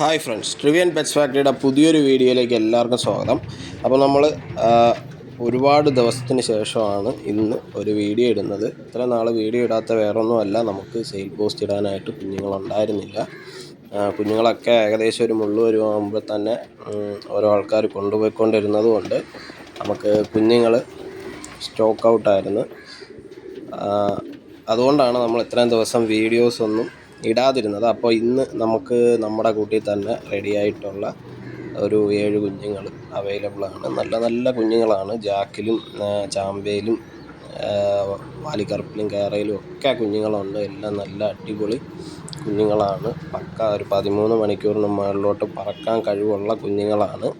Hi friends ട്രിവിയൻ pets ഫാക്ടറിയുടെ പുതിയൊരു വീഡിയോയിലേക്ക് എല്ലാവർക്കും സ്വാഗതം. അപ്പോൾ നമ്മൾ ഒരുപാട് ദിവസത്തിന് ശേഷമാണ് ഇന്ന് ഒരു വീഡിയോ ഇടുന്നത്. ഇത്ര നാൾ വീഡിയോ ഇടാത്ത വേറൊന്നുമല്ല. നമുക്ക് സെയിൽ പോസ്റ്റ് ഇടാനായിട്ട് കുഞ്ഞുങ്ങളുണ്ടായിരുന്നില്ല. കുഞ്ഞുങ്ങളൊക്കെ ഏകദേശം ഒരു മുള്ളു വരുമ്പോൾ തന്നെ ഓരോ ആൾക്കാർ കൊണ്ടുപോയിക്കൊണ്ടിരുന്നത് കൊണ്ട് നമുക്ക് കുഞ്ഞുങ്ങൾ സ്റ്റോക്ക് ഔട്ടായിരുന്നു അതുകൊണ്ടാണ് നമ്മൾ ഇത്രയും ദിവസം വീഡിയോസ് ഒന്നും ഇടാതിരുന്നത്. അപ്പോൾ ഇന്ന് നമുക്ക് നമ്മുടെ കൂട്ടിൽ തന്നെ റെഡിയായിട്ടുള്ള ഒരു ഏഴ് കുഞ്ഞുങ്ങൾ അവൈലബിൾ ആണ്. നല്ല നല്ല കുഞ്ഞുങ്ങളാണ്. ജാക്കിലും ചാമ്പയിലും വാലിക്കറുപ്പിലും കയറയിലും ഒക്കെ കുഞ്ഞുങ്ങളുണ്ട്. എല്ലാം നല്ല അടിപൊളി കുഞ്ഞുങ്ങളാണ്. പക്ക ഒരു പതിമൂന്ന് മണിക്കൂറിന് മുകളിലോട്ട് പറക്കാൻ കഴിവുള്ള കുഞ്ഞുങ്ങളാണ്.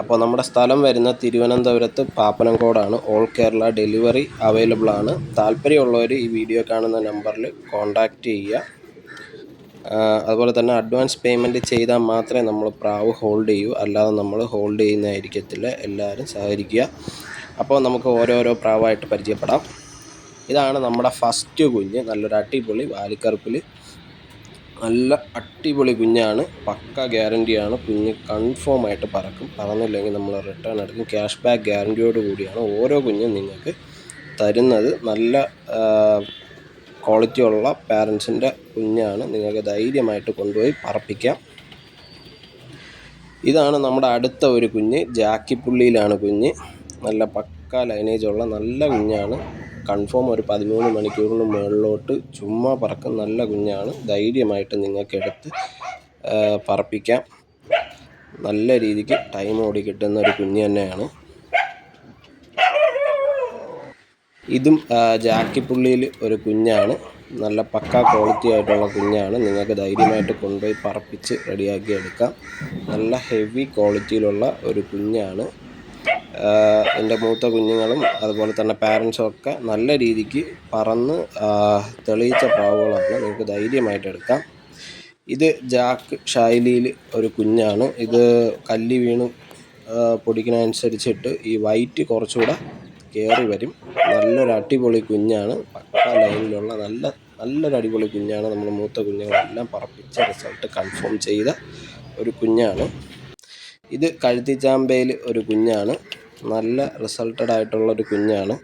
അപ്പോൾ നമ്മുടെ സ്ഥലം വരുന്ന തിരുവനന്തപുരത്ത് പാപ്പനംകോടാണ്. ഓൾ കേരള ഡെലിവറി അവൈലബിൾ ആണ്. താല്പര്യമുള്ളവർ ഈ വീഡിയോ കാണുന്ന നമ്പറിൽ കോൺടാക്റ്റ് ചെയ്യുക. അതുപോലെ തന്നെ അഡ്വാൻസ് പേയ്മെന്റ് ചെയ്താൽ മാത്രമേ നമ്മൾ പ്രാവ് ഹോൾഡ് ചെയ്യൂ. അല്ലാതെ നമ്മൾ ഹോൾഡ് ചെയ്യുന്നതായിരിക്കത്തില്ല. എല്ലാവരും സഹകരിക്കുക. അപ്പോൾ നമുക്ക് ഓരോരോ പ്രാവായിട്ട് പരിചയപ്പെടാം. ഇതാണ് നമ്മുടെ ഫസ്റ്റ് കുഞ്ഞ്. നല്ലൊരു അടിപൊളി വാലിക്കറുപ്പിൽ നല്ല അടിപൊളി കുഞ്ഞാണ്. പക്ക ഗ്യാരന്റിയാണ് കുഞ്ഞ് കൺഫേം ആയിട്ട് പറക്കും. പറന്നില്ലെങ്കിൽ നമ്മൾ റിട്ടേൺ എടുക്കും. ക്യാഷ് ബാക്ക് ഗ്യാരന്റിയോട് കൂടിയാണ് ഓരോ കുഞ്ഞും നിങ്ങൾക്ക് തരുന്നത്. നല്ല ക്വാളിറ്റി ഉള്ള പാരൻസിന്റെ കുഞ്ഞാണ് നിങ്ങൾക്ക് ധൈര്യമായിട്ട് കൊണ്ടുപോയി പറപ്പിക്കാം. ഇതാണ് നമ്മുടെ അടുത്ത ഒരു കുഞ്ഞ്. ജാക്കിപ്പുള്ളിയിലാണ് കുഞ്ഞ്. നല്ല പക്ക ലൈനേജ് ഉള്ള നല്ല കുഞ്ഞാണ്. കൺഫേം ഒരു പതിമൂന്ന് മണിക്കൂറിന് മുകളിലോട്ട് ചുമ്മാ പറക്കും. നല്ല കുഞ്ഞാണ്. ധൈര്യമായിട്ട് നിങ്ങൾക്ക് എടുത്ത് പറപ്പിക്കാം. നല്ല രീതിക്ക് ടൈം ഓടി കിട്ടുന്ന ഒരു കുഞ്ഞ് തന്നെയാണ്. ഇതും ജാക്കിപ്പുള്ളിയിൽ ഒരു കുഞ്ഞാണ്. നല്ല പക്ക ക്വാളിറ്റി ആയിട്ടുള്ള കുഞ്ഞാണ്. നിങ്ങൾക്ക് ധൈര്യമായിട്ട് കൊണ്ടുപോയി പറപ്പിച്ച് റെഡിയാക്കി എടുക്കാം. നല്ല ഹെവി ക്വാളിറ്റിയിലുള്ള ഒരു കുഞ്ഞാണ്. എന്റെ മൂത്ത കുഞ്ഞുങ്ങളും അതുപോലെ തന്നെ പാരൻസും ഒക്കെ നല്ല രീതിക്ക് പറന്ന് തെളിയിച്ച പ്രാവുകളാണ് നിങ്ങൾക്ക് ധൈര്യമായിട്ട് എടുക്കാം. ഇത് ജാക്ക് ശൈലിയിൽ ഒരു കുഞ്ഞാണ്. ഇത് കല്ലി വീണ് പൊടിക്കുന്നതനുസരിച്ചിട്ട് ഈ വൈറ്റ് കുറച്ചുകൂടെ കയറി വരും. നല്ലൊരു അടിപൊളി കുഞ്ഞാണ്. പക്ക ലൈനിലുള്ള നല്ല നല്ലൊരു അടിപൊളി കുഞ്ഞാണ് നമ്മൾ മൂത്ത കുഞ്ഞുങ്ങളെല്ലാം പറപ്പിച്ച റിസൾട്ട് കൺഫേം ചെയ്ത ഒരു കുഞ്ഞാണ്. ഇത് കഴുത്തിച്ചാമ്പയിൽ ഒരു കുഞ്ഞാണ്. നല്ല റിസൾട്ടഡ് ആയിട്ടുള്ള ഒരു കുഞ്ഞാണ്.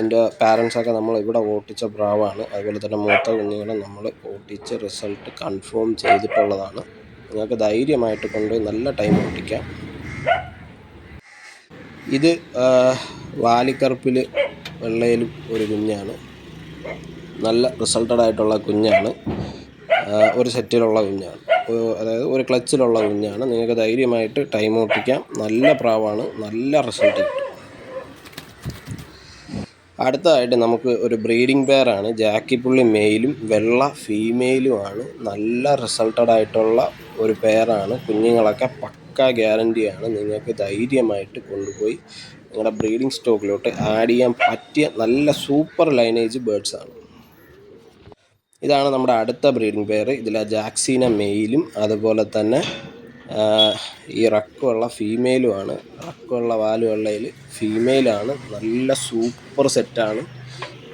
എന്റെ പാരൻസൊക്കെ നമ്മൾ ഇവിടെ ഓട്ടിച്ച പ്രാവാണ് അതുപോലെ തന്നെ മൂത്ത കുഞ്ഞുങ്ങളെ നമ്മൾ ഓട്ടിച്ച് റിസൾട്ട് കൺഫേം ചെയ്തിട്ടുള്ളതാണ്. നിങ്ങൾക്ക് ധൈര്യമായിട്ട് കൊണ്ടുപോയി നല്ല ടൈം ഓട്ടിക്കാം ഇത് വാലിക്കറുപ്പിൽ വെള്ളയിലും ഒരു കുഞ്ഞാണ്. നല്ല റിസൾട്ടഡ് ആയിട്ടുള്ള കുഞ്ഞാണ്. ഒരു സെറ്റിലുള്ള കുഞ്ഞാണ്. അതായത് ഒരു ക്ലച്ചിലുള്ള കുഞ്ഞാണ്. നിങ്ങൾക്ക് ധൈര്യമായിട്ട് ടൈം ഓട്ടിക്കാം. നല്ല പ്രാവാണ്. നല്ല റിസൾട്ട് കിട്ടും. അടുത്തതായിട്ട് നമുക്ക് ഒരു ബ്രീഡിംഗ് പെയറാണ് ജാക്കിപ്പുള്ളി മെയിലും വെള്ള ഫീമെയിലുമാണ് നല്ല റിസൾട്ടഡ് ആയിട്ടുള്ള ഒരു പെയറാണ് കുഞ്ഞുങ്ങളൊക്കെ പക്ക ഗ്യാരണ്ടിയാണ് നിങ്ങൾക്ക് ധൈര്യമായിട്ട് കൊണ്ടുപോയി നിങ്ങളുടെ ബ്രീഡിംഗ് സ്റ്റോക്കിലോട്ട് ആഡ് ചെയ്യാൻ പറ്റിയ നല്ല സൂപ്പർ ലൈനേജ് ബേഡ്സാണ്. ഇതാണ് നമ്മുടെ അടുത്ത ബ്രീഡിംഗ് പെയർ. ഇതിൽ ജാക്സീന മെയിലും അതുപോലെ തന്നെ ഈ റക്കുള്ള ഫീമെയിലുമാണ്. റക്കുള്ള വാലുവെള്ളയിൽ ഫീമെയിലാണ്. നല്ല സൂപ്പർ സെറ്റാണ്.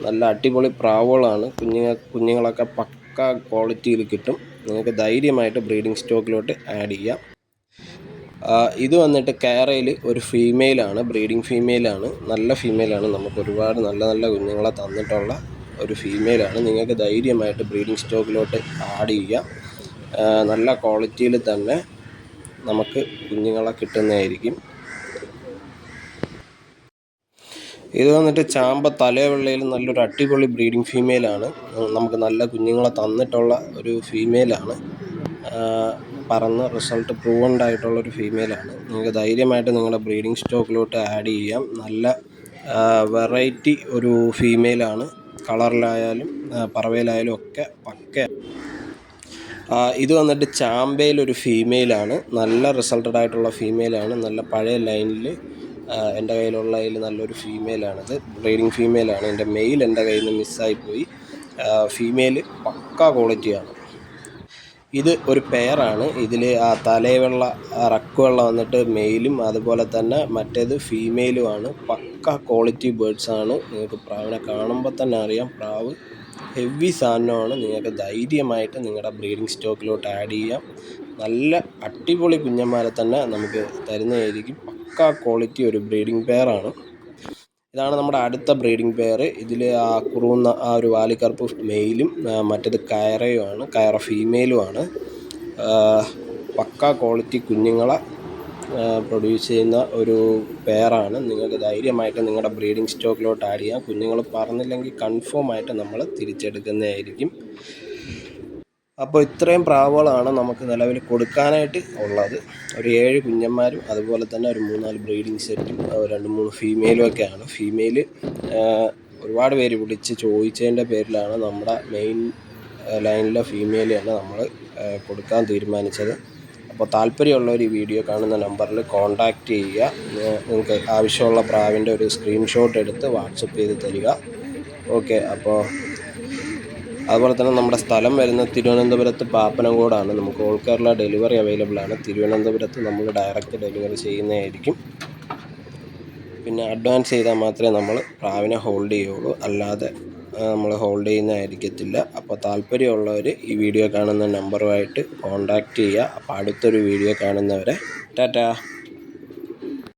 നല്ല അടിപൊളി പ്രാവുകളാണ്. കുഞ്ഞുങ്ങൾ കുഞ്ഞുങ്ങളൊക്കെ പക്ക ക്വാളിറ്റിയിൽ കിട്ടും. നിങ്ങൾക്ക് ധൈര്യമായിട്ട് ബ്രീഡിംഗ് സ്റ്റോക്കിലോട്ട് ആഡ് ചെയ്യാം. ഇത് വന്നിട്ട് കേരയിൽ ഒരു ഫീമെയിലാണ് ബ്രീഡിംഗ് ഫീമെയിലാണ് നല്ല ഫീമെയിലാണ് നമുക്ക് ഒരുപാട് നല്ല നല്ല കുഞ്ഞുങ്ങളെ തന്നിട്ടുള്ള ഒരു ഫീമെയിലാണ് നിങ്ങൾക്ക് ധൈര്യമായിട്ട് ബ്രീഡിംഗ് സ്റ്റോക്കിലോട്ട് ആഡ് ചെയ്യാം. നല്ല ക്വാളിറ്റിയിൽ തന്നെ നമുക്ക് കുഞ്ഞുങ്ങളെ കിട്ടുന്നതായിരിക്കും. ഇത് വന്നിട്ട് ചാമ്പ തലവെള്ളയിൽ നല്ലൊരു അടിപൊളി ബ്രീഡിംഗ് ഫീമെയിലാണ് നമുക്ക് നല്ല കുഞ്ഞുങ്ങളെ തന്നിട്ടുള്ള ഒരു ഫീമെയിലാണ് പറന്ന് റിസൾട്ട് പ്രൂവൻഡ് ആയിട്ടുള്ള ഒരു ഫീമെയിലാണ്. നിങ്ങൾക്ക് ധൈര്യമായിട്ട് നിങ്ങളുടെ ബ്രീഡിംഗ് സ്റ്റോക്കിലോട്ട് ആഡ് ചെയ്യാം. നല്ല വെറൈറ്റി ഒരു ഫീമെയിലാണ്. കളറിലായാലും പറവയിലായാലും ഒക്കെ പക്ക. ഇത് വന്നിട്ട് ചാമ്പയിൽ ഒരു ഫീമെയിലാണ്. നല്ല റിസൾട്ടഡ് ആയിട്ടുള്ള ഫീമെയിലാണ്. നല്ല പഴയ ലൈനിൽ എന്റെ കയ്യിലുള്ളതിൽ നല്ലൊരു ഫീമെയിലാണിത്. ബ്രീഡിങ് ഫീമെയിലാണ്. എന്റെ മെയിൽ എന്റെ കയ്യിൽ നിന്ന് മിസ്സായിപ്പോയി. ഫീമെയിൽ പക്ക ക്വാളിറ്റിയാണ്. ഇത് ഒരു പെയറാണ് ഇതിൽ ആ തലയുള്ള ആ റക്കുള്ള വന്നിട്ട് മെയിലും അതുപോലെ തന്നെ മറ്റേത് ഫീമെയിലുമാണ് പക്ക ക്വാളിറ്റി ബേഡ്സ് ആണ്. നിങ്ങൾക്ക് പ്രാവിനെ കാണുമ്പോൾ തന്നെ അറിയാം. പ്രാവ് ഹെവി സാധനമാണ്. നിങ്ങൾക്ക് ധൈര്യമായിട്ട് നിങ്ങളുടെ ബ്രീഡിംഗ് സ്റ്റോക്കിലോട്ട് ആഡ് ചെയ്യാം. നല്ല അടിപൊളി കുഞ്ഞന്മാരെ തന്നെ നമുക്ക് തരുന്നതായിരിക്കും. പക്ക ക്വാളിറ്റി ഒരു ബ്രീഡിംഗ് പെയറാണ് ഇതാണ് നമ്മുടെ അടുത്ത ബ്രീഡിംഗ് പെയർ. ഇതിൽ ആ കുറുന്ന ആ ഒരു വാലിക്കറുപ്പ് മെയിലും മറ്റത് കയറയുമാണ് കയറ ഫീമെയിലുമാണ്. പക്ക ക്വാളിറ്റി കുഞ്ഞുങ്ങളെ പ്രൊഡ്യൂസ് ചെയ്യുന്ന ഒരു പെയറാണ്. നിങ്ങൾക്ക് ധൈര്യമായിട്ട് നിങ്ങളുടെ ബ്രീഡിംഗ് സ്റ്റോക്കിലോട്ട് ആഡ് ചെയ്യാം. കുഞ്ഞുങ്ങൾ പറഞ്ഞില്ലെങ്കിൽ കൺഫേം ആയിട്ട് നമ്മൾ തിരിച്ചെടുക്കുന്നതായിരിക്കും. അപ്പോൾ ഇത്രയും പ്രാവുകളാണ് നമുക്ക് നിലവിൽ കൊടുക്കാനായിട്ട് ഉള്ളത്. ഒരു ഏഴ് കുഞ്ഞന്മാരും അതുപോലെ തന്നെ ഒരു മൂന്നാൽ ബ്രീഡിംഗ് സെറ്റും രണ്ട് മൂന്ന് ഫീമെയിലും ഒക്കെയാണ്. ഫീമെയിൽ ഒരുപാട് പേര് വിളിച്ച് ചോദിച്ചതിന്റെ പേരിലാണ് നമ്മുടെ മെയിൻ ലൈനിലെ ഫീമെയിൽ തന്നെ നമ്മൾ കൊടുക്കാൻ തീരുമാനിച്ചത്. അപ്പോൾ താല്പര്യമുള്ളവർ ഒരു വീഡിയോ കാണുന്ന നമ്പറിൽ കോൺടാക്റ്റ് ചെയ്യുക. നിങ്ങൾക്ക് ആവശ്യമുള്ള പ്രാവിന്റെ ഒരു സ്ക്രീൻഷോട്ട് എടുത്ത് വാട്സപ്പ് ചെയ്ത് തരിക. ഓക്കെ അപ്പോൾ അതുപോലെ തന്നെ നമ്മുടെ സ്ഥലം വരുന്ന തിരുവനന്തപുരത്ത് പാപ്പനംകോടാണ്. നമുക്ക് ഓൾ കേരള ഡെലിവറി അവൈലബിൾ ആണ്. തിരുവനന്തപുരത്ത് നമ്മൾ ഡയറക്റ്റ് ഡെലിവറി ചെയ്യുന്നതായിരിക്കും. പിന്നെ അഡ്വാൻസ് ചെയ്താൽ മാത്രമേ നമ്മൾ പ്രാവിനെ ഹോൾഡ് ചെയ്യുള്ളൂ അല്ലാതെ നമ്മൾ ഹോൾഡ് ചെയ്യുന്നതായിരിക്കത്തില്ല. അപ്പോൾ താല്പര്യമുള്ളവർ ഈ വീഡിയോ കാണുന്ന നമ്പറുമായിട്ട് കോൺടാക്റ്റ് ചെയ്യുക. അപ്പോൾ അടുത്തൊരു വീഡിയോ കാണുന്നവരെ ടാറ്റാ!